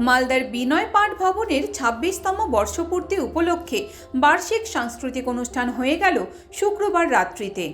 মালদার বিনয় পাঠ ভবনের ছাব্বিশতম বর্ষপূর্তি উপলক্ষে বার্ষিক সাংস্কৃতিক অনুষ্ঠান হয়ে গেল শুক্রবার রাত্রিতে।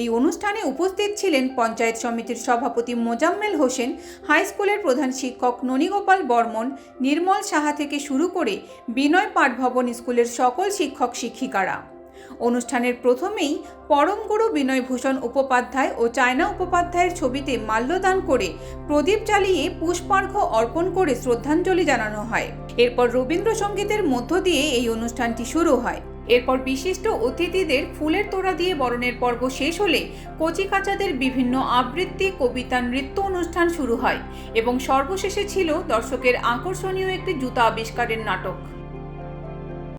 এই অনুষ্ঠানে উপস্থিত ছিলেন পঞ্চায়েত সমিতির সভাপতি মোজাম্মেল হোসেন, হাই স্কুলের প্রধান শিক্ষক ননীগোপাল বর্মন, নির্মল সাহা থেকে শুরু করে বিনয় পাঠ ভবন স্কুলের সকল শিক্ষক শিক্ষিকারা। অনুষ্ঠানের প্রথমেই পরমগুরু বিনয়ভূষণ উপাধ্যায় ও চায়না উপাধ্যায়ের ছবিতে মাল্যদান করে প্রদীপ জ্বালিয়ে পুষ্পার্ঘ অর্পণ করে শ্রদ্ধাঞ্জলি জানানো হয়। এরপর রবীন্দ্রসঙ্গীতের মধ্য দিয়ে এই অনুষ্ঠানটি শুরু হয়। এরপর বিশিষ্ট অতিথিদের ফুলের তোড়া দিয়ে বরণের পর্ব শেষ হলে কচিকাচাদের বিভিন্ন আবৃত্তি, কবিতা, নৃত্য অনুষ্ঠান শুরু হয় এবং সর্বশেষে ছিল দর্শকের আকর্ষণীয় একটি জুতা আবিষ্কারের নাটক।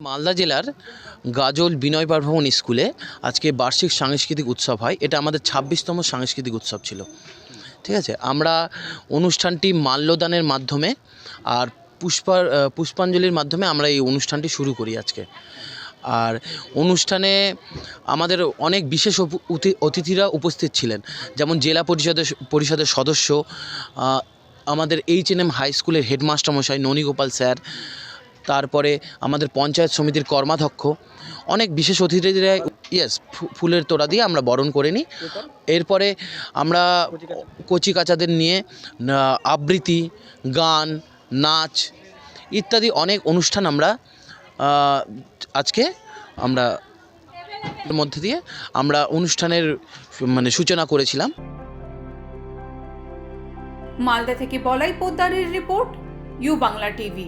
মালদা জেলার গাজল বিনয় ভবন স্কুলে আজকে বার্ষিক সাংস্কৃতিক উৎসব হয়। এটা আমাদের ছাব্বিশতম সাংস্কৃতিক উৎসব ছিল। ঠিক আছে? আমরা অনুষ্ঠানটি মাল্যদানের মাধ্যমে আর পুষ্পার আহ, পুষ্পাঞ্জলির মাধ্যমে আমরা এই অনুষ্ঠানটি শুরু করি আজকে। আর অনুষ্ঠানে আমাদের অনেক বিশেষ অতিথিরা উপস্থিত ছিলেন। যেমন জেলা পরিষদের পরিষদের সদস্য আমাদের H N M high school headmaster মশাই ননীগোপাল স্যার তারপরে আমাদের পঞ্চায়েত সমিতির কর্মাধ্যক্ষ, অনেক বিশেষ অতিথিরা ইয়েস ফুলের তোড়া দিয়ে আমরা বরণ করে নিই। এরপরে আমরা কচি কাচাদের নিয়ে আবৃত্তি, গান, নাচ ইত্যাদি অনেক অনুষ্ঠান আমরা আজকে আমরা মধ্যে দিয়ে আমরা অনুষ্ঠানের মানে সূচনা করেছিলাম। মালদা থেকে Balai পোদ্দারের report, U Bangla TV.